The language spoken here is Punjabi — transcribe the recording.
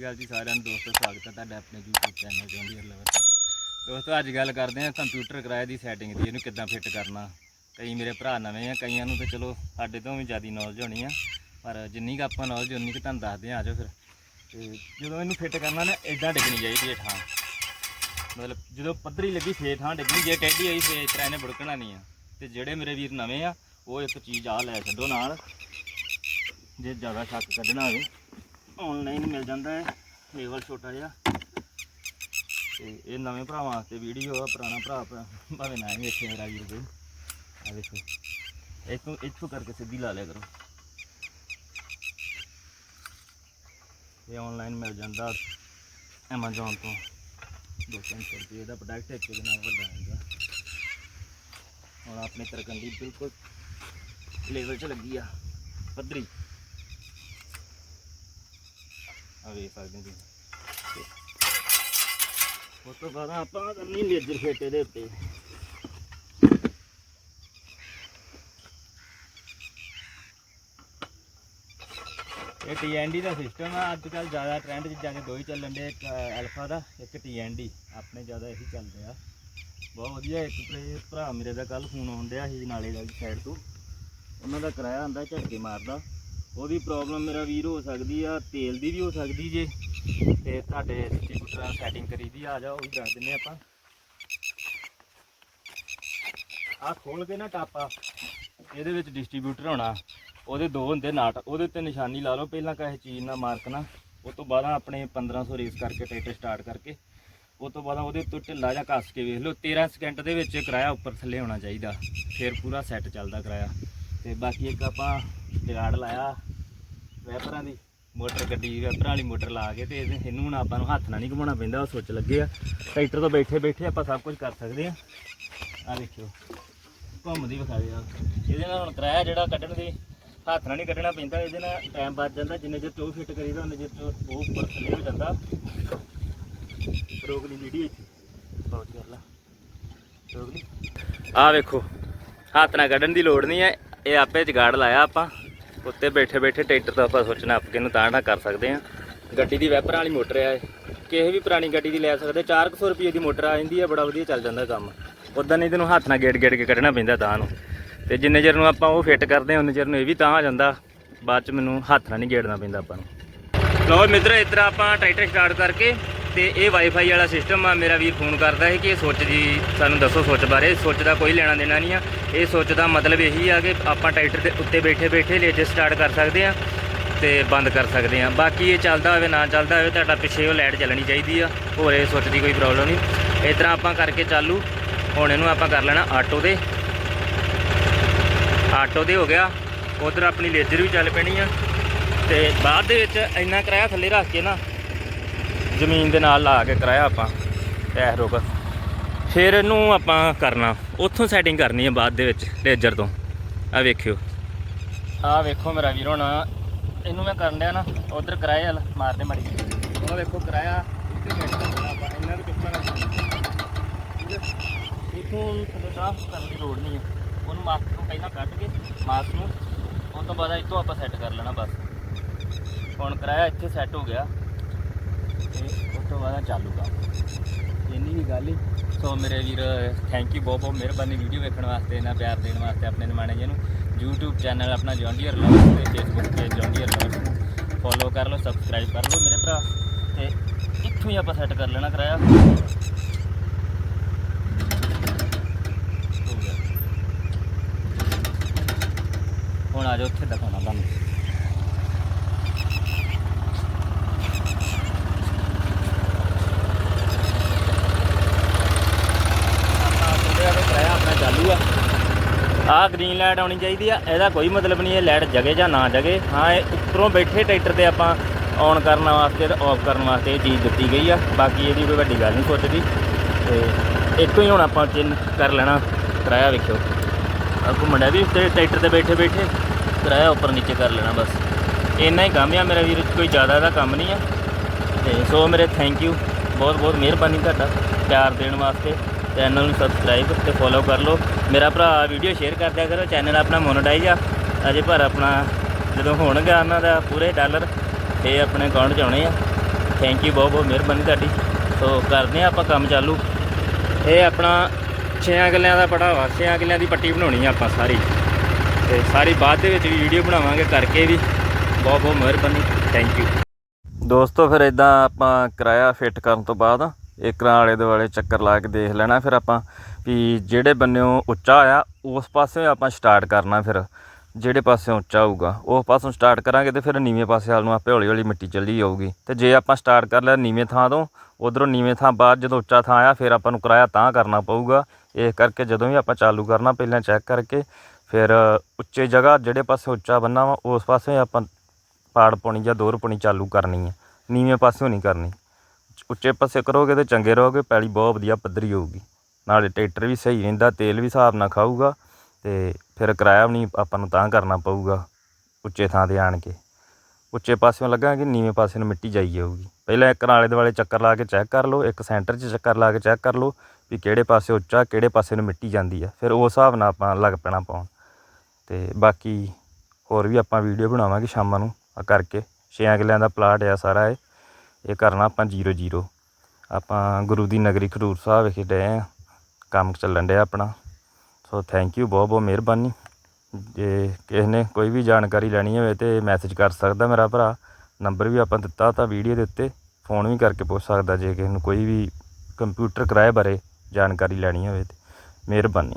ਸ਼੍ਰੀ ਅਕਾਲ ਜੀ ਸਾਰਿਆਂ ਨੂੰ ਦੋਸਤੋ, ਸਵਾਗਤ ਹੈ ਤੁਹਾਡਾ ਆਪਣੇ YouTube ਚੈਨਲ ਜੌਂਡੀਅਰ ਲਵਰ ਤੇ। ਦੋਸਤੋ, ਅੱਜ ਗੱਲ ਕਰਦੇ ਹਾਂ ਕੰਪਿਊਟਰ ਕਿਰਾਏ ਦੀ ਸੈਟਿੰਗ ਦੀ, ਇਹਨੂੰ ਕਿੱਦਾਂ ਫਿੱਟ ਕਰਨਾ। ਕਈ ਮੇਰੇ ਭਰਾ ਨਵੇਂ ਆ, ਕਈਆਂ ਨੂੰ ਤਾਂ ਚਲੋ ਸਾਡੇ ਤੋਂ ਵੀ ਜ਼ਿਆਦਾ ਨੌਲੇਜ ਹੋਣੀ ਆ। ਪਰ ਜਿੰਨੀ ਕੁ ਆਪਾਂ ਨੌਲੇਜ ਉਨੀ ਕੁ ਤੁਹਾਨੂੰ ਦੱਸਦੇ ਆ ਆਜੋ ਫਿਰ। ਤੇ ਜਦੋਂ ਇਹਨੂੰ ਫਿੱਟ ਕਰਨਾ ਨਾ ਇਦਾਂ ਡਿੱਗਣੀ ਚਾਹੀਦੀ ਇਹ ਥਾਂ। ਮਤਲਬ ਜਦੋਂ ਪੱਧਰੀ ਲੱਗੀ, ਫੇਰ ਥਾਂ ਡਿੱਗਣੀ, ਜੇ ਟੇਢੀ ਆਈ, ਫੇਰ ਇਸ ਤਰ੍ਹਾਂ ਇਹਨੇ ਬੁੜਕਣਾ ਨਹੀਂ ਆ। ਤੇ ਜਿਹੜੇ ਮੇਰੇ ਵੀਰ ਨਵੇਂ ਆ, ਉਹ ਇੱਕ ਚੀਜ਼ ਆ ਲੈ ਛੱਡੋ ਨਾਲ। ਜੇ ਜ਼ਿਆਦਾ ਸ਼ੱਕ ਕੱਢਣਾ ਹੋਵੇ। ਆਨਲਾਈਨ ਮਿਲ ਜਾਂਦਾ ਹੈ, ਲੇਵਲ ਛੋਟਾ ਜਿਹਾ। ਤੇ ਇਹ ਨਵੇਂ ਭਰਾਵਾਂ ਵਾਸਤੇ ਵੀਡੀਓ ਆ, ਪੁਰਾਣਾ ਭਰਾ ਭਾਵੇਂ ਨਾ ਹੀ ਵੇਖੇ ਮੇਰਾ ਵੀਰ ਕੋਈ ਆ ਦੇਖੋ ਇੱਥੋਂ ਇੱਥੋਂ ਕਰਕੇ ਸਿੱਧੀ ਲਾ ਲਿਆ ਕਰੋ। ਇਹ ਆਨਲਾਈਨ ਮਿਲ ਜਾਂਦਾ Amazon ਤੋਂ। 200 ਰੁਪਏ ਦਾ ਪ੍ਰੋਡਕਟ ਇੱਕ ਦੇ ਨਾਲ ਵੱਡਾ ਹੁੰਦਾ। ਹੁਣ ਆਪਣੇ ਤਰਕੰਦੀ ਬਿਲਕੁਲ ਲੈਵਲ 'ਚ ਲੱਗੀ ਆ, ਪੱਧਰੀ। ਆ ਵੇਖ ਸਕਦੇ ਹੋ ਤੁਸੀਂ। ਉਸ ਤੋਂ ਬਾਅਦ ਆਪਾਂ ਕਰਨੀ ਲੇਜ਼ਰ ਫੇਟੇ ਦੇ ਉੱਤੇ। ਇਹ TND ਦਾ ਸਿਸਟਮ ਆ। ਅੱਜ ਕੱਲ ਜ਼ਿਆਦਾ ਟ੍ਰੈਂਡ ਜਿੱਦਾਂ ਦੇ ਦੋ ਹੀ ਚੱਲਣ ਦੇ, ਇੱਕ ਐਲਫਾ ਦਾ, ਇੱਕ TND ਆਪਣੇ ਜ਼ਿਆਦਾ ਇਹੀ ਚੱਲਦੇ ਆ। ਬਹੁਤ ਵਧੀਆ, ਇੱਕ ਭਰਾ ਮੇਰੇ ਦਾ ਕੱਲ ਫੋਨ ਆਉਂਦਿਆ ਸੀ ਨਾਲੇ ਵਾਲੀ ਸਾਈਡ ਤੋਂ। ਉਹਨਾਂ ਦਾ ਕਿਰਾਇਆ ਆਂਦਾ ਝਟਕੇ ਮਾਰਦਾ। ਉਹਦੀ ਪ੍ਰੋਬਲਮ ਮੇਰਾ ਵੀਰ ਹੋ ਸਕਦੀ ਆ, ਤੇਲ ਦੀ ਵੀ ਹੋ ਸਕਦੀ ਜੇ। ਤੇ ਤੁਹਾਡੇ ਡਿਸਟ੍ਰੀਬਿਊਟਰਾਂ ਸੈਟਿੰਗ ਕਰੀਦੀ ਆ ਜਾ ਉਹ ਵੀ ਦੱਸ ਦਿੰਨੇ ਆਪਾਂ। ਆ ਖੋਲ ਕੇ ਨਾ ਟਾਪਾ, ਇਹਦੇ ਵਿੱਚ ਡਿਸਟ੍ਰੀਬਿਊਟਰ ਹੋਣਾ। ਉਹਦੇ ਦੋ ਹੁੰਦੇ ਨਾਟ, ਉਹਦੇ ਉੱਤੇ ਨਿਸ਼ਾਨੀ ਲਾ ਲਓ, ਪਹਿਲਾਂ ਕਿਸੇ ਚੀਜ਼ ਨਾਲ ਮਾਰਕਣਾ ਉਸ ਤੋਂ ਬਾਅਦ ਆਪਣੇ 1500 ਰੇਸ ਕਰਕੇ ਟਰੈਕਟਰ ਸਟਾਰਟ ਕਰਕੇ ਉਸ ਤੋਂ ਬਾਅਦ ਉਹਦੇ ਉੱਤੇ ਢਿੱਲਾ ਜਿਹਾ ਕੱਸ ਕੇ ਵੇਖ ਲਓ 13 ਸਕਿੰਟ ਦੇ ਵਿੱਚ ਕਿਰਾਇਆ ਉੱਪਰ ਥੱਲੇ ਹੋਣਾ ਚਾਹੀਦਾ। ਫਿਰ ਪੂਰਾ ਸੈੱਟ ਚੱਲਦਾ ਕਿਰਾਇਆ। ਤੇ ਬਾਕੀ ਇੱਕ ਆਪਾਂ ਜਗਾੜ ਲਾਇਆ ਵੈਪਰਾਂ ਦੀ, ਮੋਟਰ ਗੱਡੀ, ਵੈਪਰਾਂ ਵਾਲੀ ਮੋਟਰ ਲਾ ਕੇ ਤੇ ਇਹਦੇ- ਇਹਨੂੰ ਹੁਣ ਆਪਾਂ ਨੂੰ ਹੱਥ ਨਾਲ ਨਹੀਂ ਘੁਮਾਉਣਾ ਪੈਂਦਾ, ਉਹ ਸੁੱਚ ਲੱਗੇ ਆ। ਟਰੈਕਟਰ ਤੋਂ ਬੈਠੇ ਬੈਠੇ ਆਪਾਂ ਸਭ ਕੁਝ ਕਰ ਸਕਦੇ ਆ। ਆ ਦੇਖਿਓ, ਘੁੰਮਦੀ ਵਿਖਾ ਦੇ ਇਹਦੇ ਨਾਲ ਹੁਣ ਕਿਰਾਇਆ ਜਿਹੜਾ ਕੱਢਣ ਦੀ, ਹੱਥ ਨਾਲ ਨਹੀਂ ਕੱਢਣਾ ਪੈਂਦਾ, ਇਹਦੇ ਨਾਲ ਟਾਈਮ ਬਚ ਜਾਂਦਾ, ਜਿੰਨੇ ਚਿਰ ਟੋ ਫਿੱਟ ਕਰੀਦਾ, ਉਹਨੇ ਚਿਰ 'ਚ ਉਹ ਉੱਪਰ ਥੱਲੇ ਹੋ ਜਾਂਦਾ। ਰੋਕ ਲਈ ਵੀਡੀਓ ਇੱਥੇ। ਬਹੁਤ ਕਰ ਲਾ ਰੋਕ ਲਈ। ਆ ਵੇਖੋ, ਹੱਥ ਨਾਲ ਕੱਢਣ ਦੀ ਲੋੜ ਨਹੀਂ ਹੈ। ਇਹ ਆਪੇ ਜਗਾੜ ਲਾਇਆ ਆਪਾਂ। ਉੱਤੇ ਬੈਠੇ ਬੈਠੇ ਟਰੈਕਟਰ ਤੋਂ ਆਪਾਂ ਸੋਚਣਾ ਆਪ ਨੂੰ ਤਾਂ ਕਰ ਸਕਦੇ ਆ ਗੱਡੀ ਦੀ ਵੈਪਰਾਂ ਵਾਲੀ ਮੋਟਰ ਆ ਇਹ। ਕਿਸੇ ਵੀ ਪੁਰਾਣੀ ਗੱਡੀ ਦੀ ਲੈ ਸਕਦੇ 400 ਰੁਪਏ ਦੀ ਮੋਟਰ ਆ ਜਾਂਦੀ ਆ, ਬੜਾ ਵਧੀਆ ਚੱਲ ਜਾਂਦਾ ਕੰਮ। ਉਦਾਂ ਨਹੀਂ ਤੈਨੂੰ ਹੱਥ ਨਾਲ ਗੇੜ ਗੇੜ ਕੇ ਕੱਢਣਾ ਪੈਂਦਾ ਤਾਂ ਨੂੰ। ਤੇ ਜਿੰਨੇ ਚਿਰ ਨੂੰ ਆਪਾਂ ਉਹ ਫਿੱਟ ਕਰਦੇ ਹਾਂ, ਉਨੇ ਚਿਰ ਨੂੰ ਇਹ ਵੀ ਤਾਂ ਆ ਜਾਂਦਾ। ਬਾਅਦ ਚ ਮੈਨੂੰ ਹੱਥ ਨਾਲ ਨਹੀਂ ਗੇੜਨਾ ਪੈਂਦਾ ਆਪਾਂ ਨੂੰ। ਲਓ ਮਿੱਤਰ ਇੱਧਰ ਆਪਾਂ ਟਰੈਕਟਰ ਸਟਾਰਟ ਕਰਕੇ ਤੇ ਇਹ ਵਾਈਫਾਈ ਵਾਲਾ ਸਿਸਟਮ ਆ, ਮੇਰਾ ਵੀਰ ਫੋਨ ਕਰਦਾ ਹੈ ਕਿ ਇਹ ਸੁੱਚ ਜੀ, ਸਾਨੂੰ ਦੱਸੋ ਸੁੱਚ ਬਾਰੇ, ਸੁੱਚ ਦਾ ਕੋਈ ਲੈਣਾ ਦੇਣਾ ਨਹੀਂ ਆ। ਇਹ ਸੁੱਚ ਦਾ ਮਤਲਬ ਇਹੀ ਆ ਕਿ ਆਪਾਂ ਟਰੈਕਟਰ ਦੇ ਉੱਤੇ ਬੈਠੇ ਬੈਠੇ ਲੇਜਰ ਸਟਾਰਟ ਕਰ ਸਕਦੇ ਆ ਤੇ ਬੰਦ ਕਰ ਸਕਦੇ ਆ। ਬਾਕੀ ਇਹ ਚੱਲਦਾ ਹੋਵੇ, ਨਾ ਚੱਲਦਾ ਹੋਵੇ, ਤੁਹਾਡਾ ਪਿੱਛੇ ਉਹ ਲਾਈਟ ਚੱਲਣੀ ਚਾਹੀਦੀ ਆ, ਹੋਰ ਇਹ ਸੁੱਚ ਦੀ ਕੋਈ ਪ੍ਰੋਬਲਮ ਨਹੀਂ। ਇਸ ਤਰ੍ਹਾਂ ਆਪਾਂ ਕਰਕੇ ਚਾਲੂ। ਹੁਣ ਇਹਨੂੰ ਆਪਾਂ ਕਰ ਲੈਣਾ ਆਟੋ ਦੇ। ਆਟੋ ਦੇ ਹੋ ਗਿਆ। ਉਧਰ ਆਪਣੀ ਲੇਜ਼ਰ ਵੀ ਚੱਲ ਪੈਣੀ ਆ। ਤੇ ਬਾਅਦ ਦੇ ਵਿੱਚ ਇੰਨਾ ਕਿਰਾਇਆ ਥੱਲੇ ਰੱਖ ਕੇ ਨਾ ਜ਼ਮੀਨ ਦੇ ਨਾਲ ਲਾ ਕੇ ਕਿਰਾਇਆ ਆਪਾਂ ਪੈਰ ਰੋਕ ਫਿਰ ਇਹਨੂੰ ਆਪਾਂ ਕਰਨਾ, ਉੱਥੋਂ ਸੈਟਿੰਗ ਕਰਨੀ ਹੈ ਬਾਅਦ ਦੇ ਵਿੱਚ ਲੇਜ਼ਰ ਤੋਂ। ਆ ਵੇਖਿਓ। ਆ ਵੇਖੋ ਮੇਰਾ ਵੀਰ ਹੁਣ ਇਹਨੂੰ ਮੈਂ ਕਰਨ ਡਿਆ ਨਾ, ਉਧਰ ਕਿਰਾਇਆ ਵਾਲਾ ਮਾਰਦੇ ਮਾੜੀ ਉਹ ਵੇਖੋ ਕਿਰਾਇਆ ਇੱਥੇ ਇਹਨਾਂ ਦੇ ਚੁੱਕਣਾ ਇਥੋਂ ਥੱਲੇ ਕਰਨ ਦੀ ਲੋੜ ਨਹੀਂ ਹੈ ਉਹਨੂੰ ਮਾਸਕ ਤੋਂ ਪਹਿਲਾਂ ਕੱਢ ਕੇ ਮਾਸਕ ਨੂੰ, ਉਹ ਤੋਂ ਬਾਅਦ ਇੱਥੋਂ ਆਪਾਂ ਸੈੱਟ ਕਰ ਲੈਣਾ ਬਸ। ਹੁਣ ਕਿਰਾਇਆ, ਇੱਥੇ ਸੈੱਟ ਹੋ ਗਿਆ। ਤੇ ਉਸ ਤੋਂ ਬਾਅਦ ਚਾਲੂ ਕੰਮ। ਇੰਨੀ ਹੀ ਗੱਲ ਹੀ ਸੋ ਮੇਰੇ ਵੀਰ ਥੈਂਕ ਯੂ ਬਹੁਤ ਬਹੁਤ ਮਿਹਰਬਾਨੀ ਵੀਡੀਓ ਵੇਖਣ ਵਾਸਤੇ ਇਹਨਾਂ ਪਿਆਰ ਦੇਣ ਵਾਸਤੇ ਆਪਣੇ ਨਿਮਾਣੇ ਜੀ ਨੂੰ। YouTube ਚੈਨਲ ਆਪਣਾ ਜੌਂਡੀਅਰ ਲਵ ਤੇ Facebook ਪੇਜ ਜੌਂਡੀਅਰ ਲਵ ਫੋਲੋ ਕਰ ਲਓ ਸਬਸਕ੍ਰਾਈਬ ਕਰ ਲਓ ਮੇਰੇ ਭਰਾ। ਤੇ ਇੱਥੋਂ ਹੀ ਆਪਾਂ ਸੈੱਟ ਕਰ ਲੈਣਾ ਕਰਾਇਆ। ਹੁਣ ਆ ਜਾਓ, ਉੱਥੇ ਦਿਖਾਉਣਾ ਤੁਹਾਨੂੰ ਆਪਣਾ ਤੁਹਾਡੇ ਵਾਲੇ ਕਿਰਾਇਆ ਆਪਣਾ ਚਾਲੂ ਆ ਆਹ ਗ੍ਰੀਨ ਲਾਈਟ ਆਉਣੀ ਚਾਹੀਦੀ ਆ, ਇਹਦਾ ਕੋਈ ਮਤਲਬ ਨਹੀਂ, ਇਹ ਲਾਈਟ ਜਗੇ ਜਾਂ ਨਾ ਜਗੇ। ਹਾਂ, ਇਹ ਉੱਪਰੋਂ ਬੈਠੇ ਟਰੈਕਟਰ ਤੇ ਆਪਾਂ ਔਨ ਕਰਨ ਵਾਸਤੇ ਤੇ ਆਫ ਕਰਨ ਵਾਸਤੇ ਇਹ ਚੀਜ਼ ਦਿੱਤੀ ਗਈ ਆ। ਬਾਕੀ ਇਹਦੀ ਕੋਈ ਵੱਡੀ ਗੱਲ ਨਹੀਂ ਸੋਚਦੀ ਤੇ ਇੱਕੋ ਹੀ ਹੁਣ ਆਪਾਂ ਚਿੰਨ ਕਰ ਲੈਣਾ, ਕਿਰਾਇਆ ਵੇਖਿਓ। ਆ ਘੁੰਮਣਾ ਵੀ ਉੱਤੇ, ਟਰੈਕਟਰ ਤੇ ਬੈਠੇ ਬੈਠੇ, ਕਿਰਾਇਆ ਉੱਪਰ ਨੀਚੇ ਕਰ ਲੈਣਾ ਬਸ। ਇੰਨਾ ਹੀ ਕੰਮ ਆ, ਮੇਰਾ ਵੀਰ, ਕੋਈ ਜ਼ਿਆਦਾ ਦਾ ਕੰਮ ਨਹੀਂ ਆ। ਤੇ ਸੋ ਮੇਰੇ ਥੈਂਕ ਯੂ ਬਹੁਤ ਬਹੁਤ ਮਿਹਰਬਾਨੀ ਤੁਹਾਡਾ, ਪਿਆਰ ਦੇਣ ਵਾਸਤੇ। ਚੈਨਲ ਨੂੰ ਸਬਸਕ੍ਰਾਈਬ ਤੇ ਫੋਲੋ ਕਰ ਲਓ। ਮੇਰਾ ਭਰਾ ਵੀਡੀਓ ਸ਼ੇਅਰ ਕਰ ਦਿਆ ਕਰੋ ਚੈਨਲ ਆਪਣਾ ਮੋਨੇਟਾਈਜ਼ ਆ। ਅਜੇ ਪਰ ਆਪਣਾ ਜਦੋਂ ਹੋਣਗਾ ਉਹਨਾਂ ਦਾ ਪੂਰੇ ਡਾਲਰ ਇਹ ਆਪਣੇ ਅਕਾਊਂਟ 'ਚ ਆਉਣੇ ਆ। ਥੈਂਕ ਯੂ ਬਹੁਤ ਬਹੁਤ ਮਿਹਰਬਾਨੀ ਤੁਹਾਡੀ। ਸੋ ਕਰਦੇ ਆ ਆਪਾਂ ਕੰਮ ਚਾਲੂ। ਇਹ ਆਪਣਾ ਛਿਆਂ ਕਿੱਲਿਆਂ ਦਾ ਪੜਾ ਵਾ ਛਿਆਂ ਕਿੱਲਿਆਂ ਦੀ ਪੱਟੀ ਬਣਾਉਣੀ ਆ ਆਪਾਂ ਸਾਰੀ। ਤੇ ਸਾਰੀ ਬਾਅਦ ਦੇ ਵਿੱਚ ਵੀ ਵੀਡੀਓ ਬਣਾਵਾਂਗੇ ਕਰਕੇ ਵੀ। ਬਹੁਤ ਬਹੁਤ ਮਿਹਰਬਾਨੀ। ਥੈਂਕ ਯੂ ਦੋਸਤੋ, ਫਿਰ ਇਦਾਂ ਆਪਾਂ ਕਿਰਾਇਆ ਫਿੱਟ ਕਰਨ ਤੋਂ ਬਾਅਦ ਇੱਕ ਆਲੇ ਦੁਆਲੇ ਚੱਕਰ ਲਾ ਕੇ ਦੇਖ ਲੈਣਾ ਫਿਰ ਆਪਾਂ ਵੀ ਜਿਹੜੇ ਬੰਨਿਓ ਉੱਚਾ ਆ, ਉਸ ਪਾਸੇ ਆਪਾਂ ਸਟਾਰਟ ਕਰਨਾ ਫਿਰ। ਜਿਹੜੇ ਪਾਸੇ ਉੱਚਾ ਹੋਊਗਾ, ਉਸ ਪਾਸੋਂ ਸਟਾਰਟ ਕਰਾਂਗੇ ਤੇ ਫਿਰ ਨੀਵੇਂ ਪਾਸੇ ਵੱਲ ਨੂੰ ਆਪੇ ਹੌਲੀ ਹੌਲੀ ਮਿੱਟੀ ਚੱਲੀ ਜਾਊਗੀ। ਤੇ ਜੇ ਆਪਾਂ ਸਟਾਰਟ ਕਰ ਲਿਆ ਨੀਵੇਂ ਥਾਂ ਤੋਂ, ਉਧਰੋਂ ਨੀਵੇਂ ਥਾਂ ਬਾਅਦ ਜਦੋਂ ਉੱਚਾ ਥਾਂ ਆ, ਫਿਰ ਆਪਾਂ ਨੂੰ ਕਿਰਾਇਆ ਤਾਂ ਕਰਨਾ ਪਊਗਾ। ਇਸ ਕਰਕੇ ਜਦੋਂ ਵੀ ਆਪਾਂ ਚਾਲੂ ਕਰਨਾ, ਪਹਿਲਾਂ ਚੈੱਕ ਕਰਕੇ ਫਿਰ ਉੱਚੇ ਜਗ੍ਹਾ ਜਿਹੜੇ ਪਾਸੇ ਉੱਚਾ ਬੰਨਾ ਵਾ, ਉਸ ਪਾਸੇ ਆਪਾਂ ਪਾੜ ਪਾਉਣੀ ਜਾਂ ਦੋਰ ਪਾਉਣੀ ਚਾਲੂ ਕਰਨੀ ਹੈ ਨੀਵੇਂ ਪਾਸਿਓਂ ਨਹੀਂ ਕਰਨੀ। ਉੱਚੇ ਪਾਸੇ ਕਰੋਗੇ ਤੇ ਚੰਗੇ ਰਹੋਗੇ, ਪੈਲੀ ਬਹੁਤ ਵਧੀਆ ਪੱਧਰੀ ਹੋਊਗੀ। ਨਾਲੇ ਟਰੈਕਟਰ ਵੀ ਸਹੀ ਰਹਿੰਦਾ, ਤੇਲ ਵੀ ਹਿਸਾਬ ਨਾਲ ਖਾਊਗਾ ਤੇ ਫਿਰ ਕਿਰਾਇਆ ਵੀ ਨਹੀਂ ਆਪਾਂ ਨੂੰ ਤਾਂ ਕਰਨਾ ਪਊਗਾ ਉੱਚੇ ਥਾਂ ਤੇ ਆਣ ਕੇ। ਉੱਚੇ ਪਾਸਿਓਂ ਲੱਗਾਂਗੇ, ਨੀਵੇਂ ਪਾਸੇ ਨੂੰ ਮਿੱਟੀ ਜਾਈ ਜਾਊਗੀ। ਪਹਿਲਾਂ ਇੱਕ ਨਾਲੇ ਦੁਆਲੇ ਚੱਕਰ ਲਾ ਕੇ ਚੈੱਕ ਕਰ ਲਓ, ਇੱਕ ਸੈਂਟਰ 'ਚ ਚੱਕਰ ਲਾ ਕੇ ਚੈੱਕ ਕਰ ਲਓ ਵੀ ਕਿਹੜੇ ਪਾਸੇ ਉੱਚਾ, ਕਿਹੜੇ ਪਾਸੇ ਨੂੰ ਮਿੱਟੀ ਜਾਂਦੀ ਆ। ਫਿਰ ਉਸ ਹਿਸਾਬ ਨਾਲ ਆਪਾਂ ਲੱਗ ਪੈਣਾ ਪਾਉਣ। ਤੇ ਬਾਕੀ ਹੋਰ ਵੀ ਆਪਾਂ ਵੀਡੀਓ ਬਣਾਵਾਂਗੇ ਸ਼ਾਮਾਂ ਨੂੰ, ਆ ਕਰਕੇ। ਛੇ ਕਿੱਲਿਆਂ ਦਾ ਪਲਾਟ ਆ ਸਾਰਾ ਇਹ। ਇਹ ਕਰਨਾ ਆਪਾਂ 00 ਆਪਾਂ ਗੁਰੂ ਦੀ ਨਗਰੀ ਖਡੂਰ ਸਾਹਿਬ ਵਿਖੇ ਡਏ ਆ। ਕੰਮ ਚੱਲਣ ਡਿਆ ਆਪਣਾ। ਸੋ ਥੈਂਕ ਯੂ ਬਹੁਤ ਬਹੁਤ ਮਿਹਰਬਾਨੀ। ਜੇ ਕਿਸੇ ਨੇ ਕੋਈ ਵੀ ਜਾਣਕਾਰੀ ਲੈਣੀ ਹੋਵੇ ਤੇ ਮੈਸੇਜ ਕਰ ਸਕਦਾ ਮੇਰਾ ਭਰਾ। ਨੰਬਰ ਵੀ ਆਪਾਂ ਦਿੱਤਾ ਤਾਂ ਵੀਡੀਓ ਦੇ ਉੱਤੇ। ਫੋਨ ਵੀ ਕਰਕੇ ਪੁੱਛ ਸਕਦਾ ਜੇ ਕਿਸੇ ਨੂੰ ਕੋਈ ਵੀ ਕੰਪਿਊਟਰ ਕਿਰਾਏ ਬਾਰੇ ਜਾਣਕਾਰੀ ਲੈਣੀ ਹੋਵੇ ਤੇ। ਮਿਹਰਬਾਨੀ।